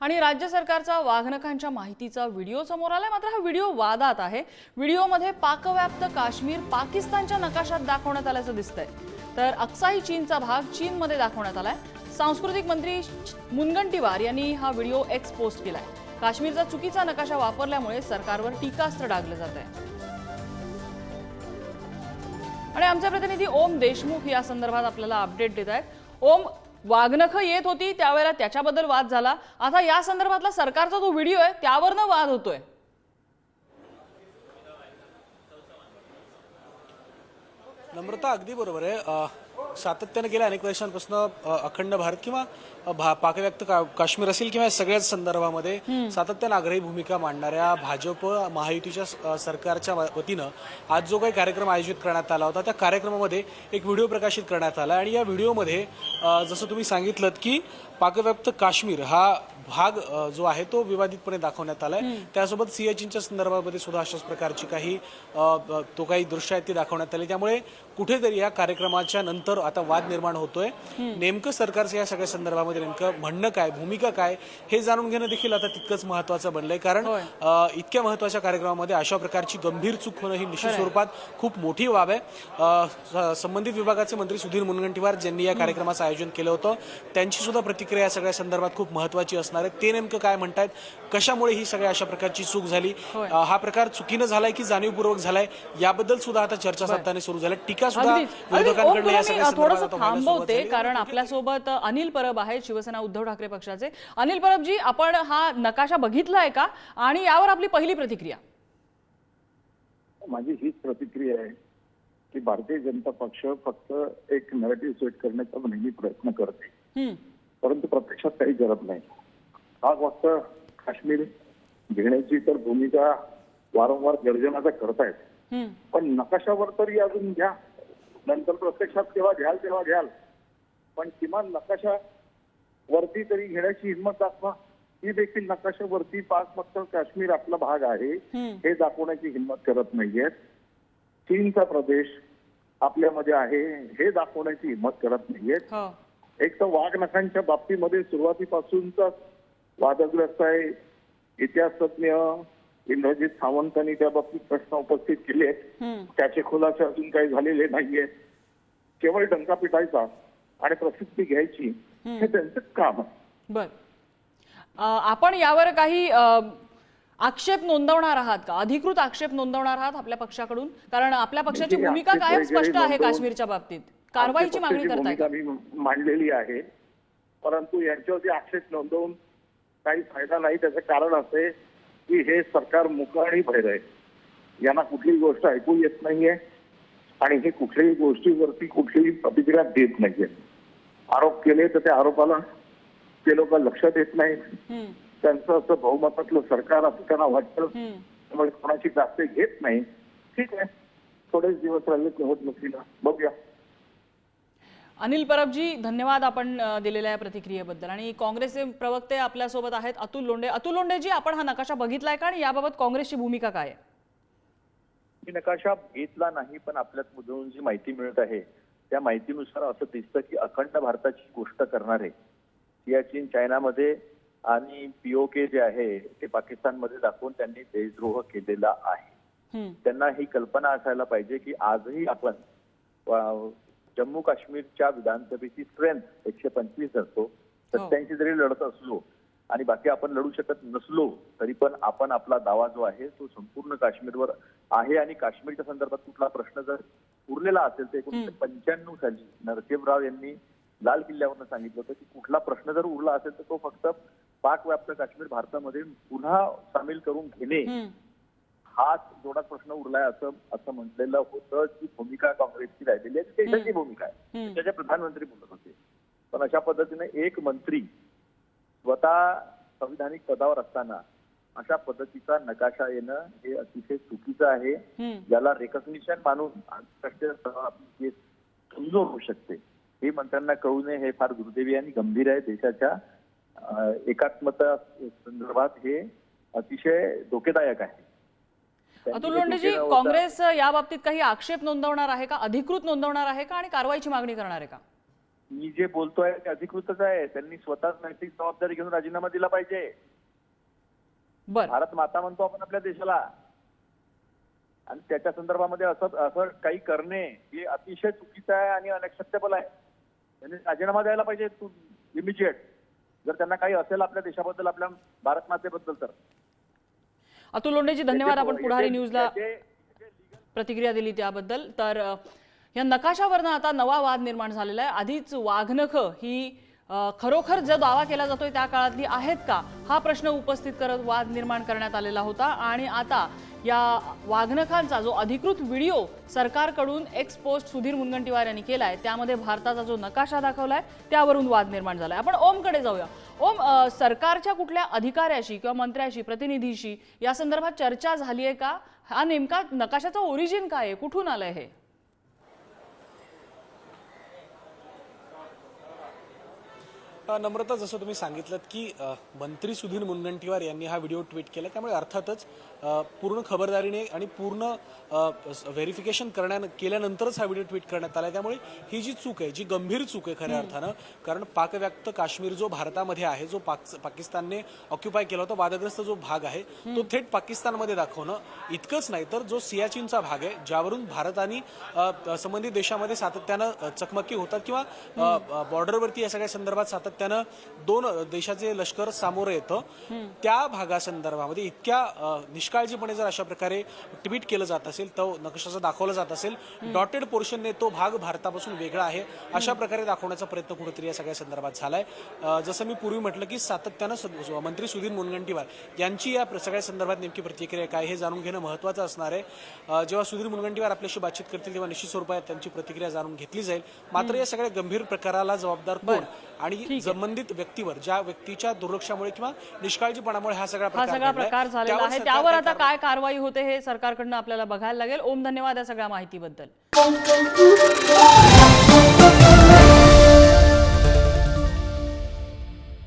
आणि राज्य सरकारचा वाघनखांच्या माहितीचा व्हिडिओ समोर आलाय. मात्र हा व्हिडिओ वादात आहे. व्हिडिओमध्ये पाकव्याप्त काश्मीर पाकिस्तानच्या नकाशात दाखवण्यात आल्याचं दिसतंय. तर अक्साई चीनचा भाग चीनमध्ये दाखवण्यात आलाय. सांस्कृतिक मंत्री मुनगंटीवार यांनी हा व्हिडिओ एक्स पोस्ट केलाय. काश्मीरचा चुकीचा नकाशा वापरल्यामुळे सरकारवर टीकास्त्र डागलं जात आहे आणि आमचे प्रतिनिधी ओम देशमुख या संदर्भात आपल्याला अपडेट देत आहेत ओम वाघनख येत होती त्यावेळेला त्याच्याबद्दल वाद झाला. आता या संदर्भातला सरकारचा जो व्हिडिओ आहे त्यावरनं वाद होतोय. नम्रता अगदी बरोबर आहे. सातत्याने गेल्या अनेक वर्षांपासून अखंड भारत किंवा भा- पाकव्याप्त का- काश्मीर असेल किंवा सगळ्याच संदर्भामध्ये सातत्याने आग्रही भूमिका मांडणाऱ्या भाजप महायुतीच्या सरकारच्या वतीनं आज जो काही कार्यक्रम आयोजित करण्यात आला होता त्या कार्यक्रमामध्ये एक व्हिडिओ प्रकाशित करण्यात आला आणि या व्हिडिओमध्ये जसं तुम्ही सांगितलं की पाकव्याप्त काश्मीर हा भाग जो आहे तो विवादितपणे दाखवण्यात आलाय. त्यासोबत सियाचीनच्या संदर्भामध्ये सुद्धा अशाच प्रकारची काही तो काही दृश्य आहेत ती दाखवण्यात आली. त्यामुळे कुठेतरी या कार्यक्रमाच्या नंतर आता वाद निर्माण होतोय. नेमकं सरकारचं या सगळ्या संदर्भामध्ये नेमकं म्हणणं काय भूमिका काय हे जाणून घेणं देखील आता तितकंच महत्वाचं बनलंय. कारण इतक्या महत्त्वाच्या कार्यक्रमामध्ये अशा प्रकारची गंभीर चूक होणं ही निश्चित स्वरूपात खूप मोठी बाब आहे. संबंधित विभागाचे मंत्री सुधीर मुनगंटीवार ज्यांनी या कार्यक्रमाचं आयोजन केलं होतं त्यांची सुद्धा प्रतिक्रिया या सगळ्या संदर्भात खूप महत्वाची असणार आहे ते नेमकं काय म्हणतायत? कशामुळे ही सगळ्या अशा प्रकारची चूक झाली? हा प्रकार चुकीनं झालाय की जाणीवपूर्वक झालाय? याबद्दल सुद्धा आता चर्चा सातत्याने सुरू झाल्या टीका सुद्धा विरोधकांकडनं या सगळ्या संदर्भात थांबवते. कारण आपल्यासोबत अनिल परब आहेत शिवसेना उद्धव ठाकरे पक्षाचे. अनिल परबजी आपण हा नकाशा बघितलाय का? आणि यावर आपली पहिली प्रतिक्रिया. माझी हीच प्रतिक्रिया आहे की भारतीय जनता पक्ष फक्त एक नॅरेटिव्ह सेट करण्याचा नेहमी प्रयत्न करते. हम्म, परंतु प्रत्यक्षात काही करत नाही. हा फक्त काश्मीर घेण्याची तर भूमिका वारंवार गर्जनाचा करतायत. हम्म. पण नकाशावर तरी अजून घ्या. नंतर प्रत्यक्षात केव्हा घ्याल तेव्हा घ्याल. पण किमान नकाशा वरती तरी घेण्याची हिंमत दाखवा. ही देखील नकाशावरती पाच फक्त काश्मीर आपला भाग आहे. हे दाखवण्याची हिंमत करत नाहीयेत. चीनचा प्रदेश आपल्यामध्ये आहे. हे दाखवण्याची हिंमत करत नाहीयेत. हो. एक तर वाघनखांच्या बाबतीमध्ये सुरुवातीपासूनच वादग्रस्त आहे. इतिहास तज्ञ इंद्रजित सावंतांनी त्या बाबतीत प्रश्न उपस्थित केले आहेत. त्याचे खुलासे अजून काही झालेले नाहीये. केवळ डंका पिटायचा आणि प्रसिद्धी घ्यायची हे त्यांचं काम आहे. बर. आपण यावर काही आक्षेप नोंदवणार आहात का? अधिकृत आक्षेप नोंदवणार आहात आपल्या पक्षाकडून? कारण आपल्या पक्षाची मी भूमिका कायम वगैरे स्पष्ट आहे काश्मीरच्या बाबतीत. कारवाईची मागणी आमच्या करताय पक्षाची का? भूमिका मी मांडलेली आहे. परंतु यांच्यावरती आक्षेप नोंदवून काही फायदा नाही त्याचं कारण असे की हे सरकार मुक आणि भैर आहे. यांना कुठलीही गोष्ट ऐकू येत नाहीये आणि हे कुठल्याही गोष्टीवरती कुठलीही प्रतिक्रिया देत नाहीये. आरोप केले तर त्या आरोपाला ते लोक लक्ष देत नाहीत. त्यांचं असं बहुमतातलं सरकार असं त्यांना वाटतं. त्यामुळे कोणाची जास्त घेत नाही. ठीक आहे. थोडेच दिवस राहिले निवडणुकीला बघूया. अनिल परबजी धन्यवाद आपण दिलेल्या या प्रतिक्रियेबद्दल. आणि काँग्रेसचे प्रवक्ते आपल्यासोबत आहेत अतुल लोंढे. अतुल लोंढेजी आपण हा नकाशा बघितलाय का? आणि याबाबत काँग्रेसची भूमिका काय आहे? नकाशा घेतला नाही पण आपल्यामधून जी माहिती मिळत आहे त्या माहितीनुसार असं दिसतं की अखंड भारताची गोष्ट करणारे सियाचीन चायनामध्ये आणि पीओके जे आहे ते पाकिस्तानमध्ये दाखवून त्यांनी देशद्रोह केलेला आहे. त्यांना ही कल्पना असायला पाहिजे की आजही आपण जम्मू काश्मीरच्या विधानसभेची स्ट्रेंथ एकशे पंचवीस धरतो सत्याऐंशी जरी लढत असलो आणि बाकी आपण लढू शकत नसलो तरी पण आपण आपला दावा जो आहे तो संपूर्ण काश्मीरवर आहे. आणि काश्मीरच्या संदर्भात कुठला प्रश्न जर उरलेला असेल तर एकोणीशे पंच्याण्णव साली नरसिंहराव यांनी लाल किल्ल्यावरनं सांगितलं होतं की कुठला प्रश्न जर उरला असेल तर तो फक्त पाक व्याप्त काश्मीर भारतामध्ये पुन्हा सामील करून घेणे. हाच जोडात प्रश्न उरलाय असं असं म्हटलेलं होतं की भूमिका काँग्रेसची राहिलेली आहे देशाची भूमिका आहे. हम्म. त्याचे प्रधानमंत्री बोलत होते. पण अशा पद्धतीने एक मंत्री स्वतः संविधानिक पदावर असताना अशा पद्धतीचा नकाशा येणं हे अतिशय चुकीचं आहे. ज्याला रेकग्निशन मानून आंतरराष्ट्रीय आपली केस समजून होऊ शकते. हे मंत्र्यांना कळू नये हे फार दुर्दैवी आणि गंभीर आहे. देशाच्या एकात्मता संदर्भात हे अतिशय धोकेदायक आहे. अतुल लोंढेजी काँग्रेस या बाबतीत काही आक्षेप नोंदवणार आहे का? अधिकृत नोंदवणार आहे का? आणि कारवाईची मागणी करणार आहे का? मी जे बोलतोय ते अधिकृतच आहे. त्यांनी स्वतःच नैतिक जबाबदारी घेऊन राजीनामा दिला पाहिजे. बर. भारत माता म्हणतो आपण आपल्या देशाला. आणि त्याच्या संदर्भामध्ये असं असं काही करणे हे अतिशय चुकीचं आहे आणि अनएक्सेप्टेबल आहे. त्यांनी राजीनामा द्यायला पाहिजे तू इमिजिएट जर त्यांना काही असेल आपल्या देशाबद्दल आपल्या भारत मातेबद्दल तर. अतुल लोंढेजी धन्यवाद आपण पुढारी न्यूजला प्रतिक्रिया दिली त्याबद्दल. तर या नकाशावरनं आता नवा वाद निर्माण झालेला आहे. आधीच वाघनखं ही खरोखर जो दावा केला जातोय त्या काळातली आहेत का? हा प्रश्न उपस्थित करत वाद निर्माण करण्यात आलेला होता आणि आता या वाघनखांचा जो अधिकृत व्हिडिओ सरकारकडून एक्स पोस्ट सुधीर मुनगंटीवार यांनी केलाय त्यामध्ये भारताचा जो नकाशा दाखवलाय त्यावरून वाद निर्माण झालाय. आपण ओमकडे जाऊया. ओम सरकारच्या कुठल्या अधिकाऱ्याशी किंवा मंत्र्याशी प्रतिनिधीशी या संदर्भात चर्चा झाली आहे का? हा नेमका नकाशाचं ओरिजिन काय आहे? कुठून आलंय हे? नम्रता जसं तुम्ही सांगितलं की मंत्री सुधीर मुनगंटीवार यांनी हा व्हिडिओ ट्विट केला. त्यामुळे अर्थातच पूर्ण खबरदारीने आणि पूर्ण व्हेरिफिकेशन करण्या केल्यानंतरच हा व्हिडिओ ट्विट करण्यात आला. त्यामुळे ही जी चूक आहे जी गंभीर चूक आहे खऱ्या अर्थानं कारण पाकव्याप्त काश्मीर जो भारतामध्ये आहे जो पाक पाकिस्तानने ऑक्युपाय केला होता वादग्रस्त जो भाग आहे तो थेट पाकिस्तानमध्ये दाखवणं इतकंच नाही तर जो सियाचीनचा भाग आहे ज्यावरून भारत आणि संबंधित देशामध्ये सातत्यानं चकमकी होतात किंवा बॉर्डरवरती या सगळ्या संदर्भात सातत्यानं दोन देशाचे लष्कर सामोरं येतं. त्या भागासंदर्भामध्ये इतक्या निष्काळजीपणे जर अशा प्रकारे ट्विट केलं जात असेल तो नकाशाचा दाखवला जात असेल डॉटेड पोर्शनने तो भाग भारतापासून वेगळा आहे अशा प्रकारे दाखवण्याचा प्रयत्न कुठेतरी या सगळ्या संदर्भात झालाय. जसं मी पूर्वी म्हटलं की सातत्यानं मंत्री सुधीर मुनगंटीवार यांची या सगळ्या संदर्भात नेमकी प्रतिक्रिया काय हे जाणून घेणं महत्त्वाचं असणार आहे. जेव्हा सुधीर मुनगंटीवार आपल्याशी बातचीत करतील तेव्हा निश्चित स्वरूपात त्यांची प्रतिक्रिया जाणून घेतली जाईल. मात्र या सगळ्या गंभीर प्रकाराला जबाबदार कोण? आणि संबंधित व्यक्तीवर ज्या व्यक्तीच्या दुर्लक्षामुळे किंवा निष्काळजीपणामुळे हा सगळा हा प्रकार सगळा प्रकार झालेला आहे. त्यावर आता काय कारवाई होते हे सरकारकडनं आपल्याला बघायला लागेल. ओम धन्यवाद या सगळ्या माहितीबद्दल.